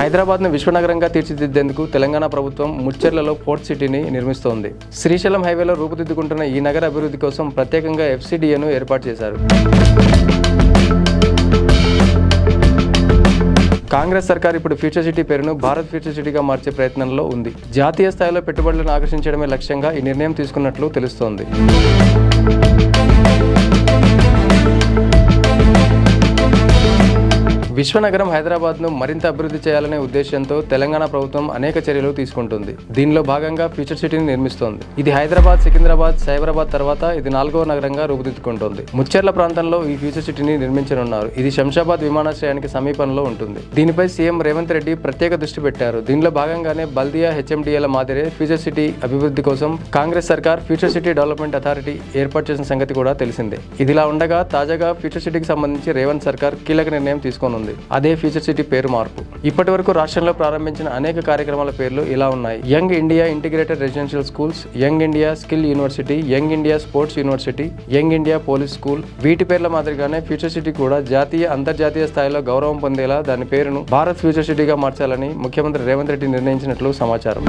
హైదరాబాద్ను విశ్వనగరంగా తీర్చిదిద్దేందుకు తెలంగాణ ప్రభుత్వం ముచ్చెర్లలో పోర్ట్ సిటీని నిర్మిస్తోంది. శ్రీశైలం హైవేలో రూపుదిద్దుకుంటున్న ఈ నగర అభివృద్ధి కోసం ప్రత్యేకంగా ఎఫ్సిడిఏను ఏర్పాటు చేశారు. కాంగ్రెస్ సర్కార్ ఇప్పుడు ఫ్యూచర్ సిటీ పేరును భారత్ ఫ్యూచర్ సిటీగా మార్చే ప్రయత్నంలో ఉంది. జాతీయ స్థాయిలో పెట్టుబడులను ఆకర్షించడమే లక్ష్యంగా ఈ నిర్ణయం తీసుకున్నట్లు తెలుస్తోంది. విశ్వనగరం హైదరాబాద్ను మరింత అభివృద్ధి చేయాలనే ఉద్దేశంతో తెలంగాణ ప్రభుత్వం అనేక చర్యలు తీసుకుంటుంది. దీనిలో భాగంగా ఫ్యూచర్ సిటీని నిర్మిస్తోంది. ఇది హైదరాబాద్ సికింద్రాబాద్ సైబరాబాద్ తర్వాత ఇది నాలుగవ నగరంగా రూపుదిద్దుకుంటోంది. ముచ్చెర్ల ప్రాంతంలో ఈ ఫ్యూచర్ సిటీని నిర్మించనున్నారు. ఇది శంషాబాద్ విమానాశ్రయానికి సమీపంలో ఉంటుంది. దీనిపై సీఎం రేవంత్ రెడ్డి ప్రత్యేక దృష్టి పెట్టారు. దీనిలో భాగంగానే బల్దియా హెచ్ఎండిఏల మాదిరే ఫ్యూచర్ సిటీ అభివృద్ధి కోసం కాంగ్రెస్ సర్కార్ ఫ్యూచర్ సిటీ డెవలప్మెంట్ అథారిటీ ఏర్పాటు చేసిన సంగతి కూడా తెలిసిందే. ఇదిలా ఉండగా తాజాగా ఫ్యూచర్ సిటీకి సంబంధించి రేవంత్ సర్కార్ కీలక నిర్ణయం తీసుకోనుంది. అదే ఫ్యూచర్ సిటీ పేరు మార్పు. ఇప్పటి వరకు రాష్ట్రంలో ప్రారంభించిన అనేక కార్యక్రమాల పేర్లు ఇలా ఉన్నాయి. Young India integrated residential schools young India skill university young India sports university young India police school. వీటి పేర్ల మాదిరిగానే ఫ్యూచర్ సిటీ కూడా జాతీయ అంతర్జాతీయ స్థాయిలో గౌరవం పొందేలా దాని పేరును భారత్ ఫ్యూచర్ సిటీగా మార్చాలని ముఖ్యమంత్రి రేవంత్ రెడ్డి నిర్ణయించినట్లు సమాచారం.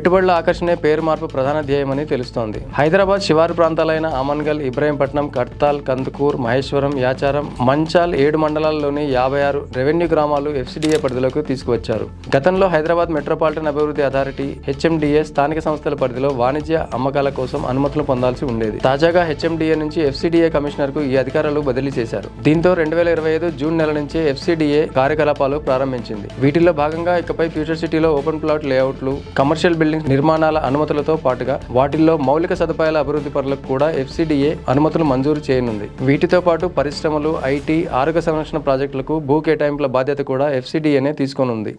పెట్టుబడుల ఆకర్షణే పేరు మార్పు ప్రధాన ధ్యేయమని తెలుస్తోంది. హైదరాబాద్ శివారు ప్రాంతాలైన అమన్గల్ ఇబ్రాహీంపట్నం కడ్తాల్ కందుకూర్ మహేశ్వరం యాచారం మంచాల్ ఏడు మండలాల్లోని యాభై ఆరు రెవెన్యూ గ్రామాలు ఎఫ్సిడిఏ పరిధిలోకి తీసుకువచ్చారు. గతంలో హైదరాబాద్ మెట్రోపాలిటన్ అభివృద్ధి అథారిటీ హెచ్ఎండిఏ స్థానిక సంస్థల పరిధిలో వాణిజ్య అమ్మకాల కోసం అనుమతులు పొందాల్సి ఉండేది. తాజాగా హెచ్ఎండిఏ నుంచి ఎఫ్సిడిఏ కమిషనర్కు ఈ అధికారాలు బదిలీ చేశారు. దీంతో రెండు వేల ఇరవై ఐదు జూన్ నెల నుంచే ఎఫ్సిడిఏ కార్యకలాపాలు ప్రారంభించింది. వీటిలో భాగంగా ఇకపై ఫ్యూచర్ సిటీలో ఓపెన్ ప్లాట్ లేఅవుట్లు కమర్షియల్ బిల్డింగ్ బిల్డింగ్ నిర్మాణాల అనుమతులతో పాటుగా వాటిల్లో మౌలిక సదుపాయాల అభివృద్ధి పనులకు కూడా ఎఫ్సిడిఏ అనుమతులు మంజూరు చేయనుంది. వీటితో పాటు పరిశ్రమలు ఐటీ ఆరోగ్య సంరక్షణ ప్రాజెక్టులకు భూ కేటాయింపుల బాధ్యత కూడా ఎఫ్సిడిఏనే తీసుకోనుంది.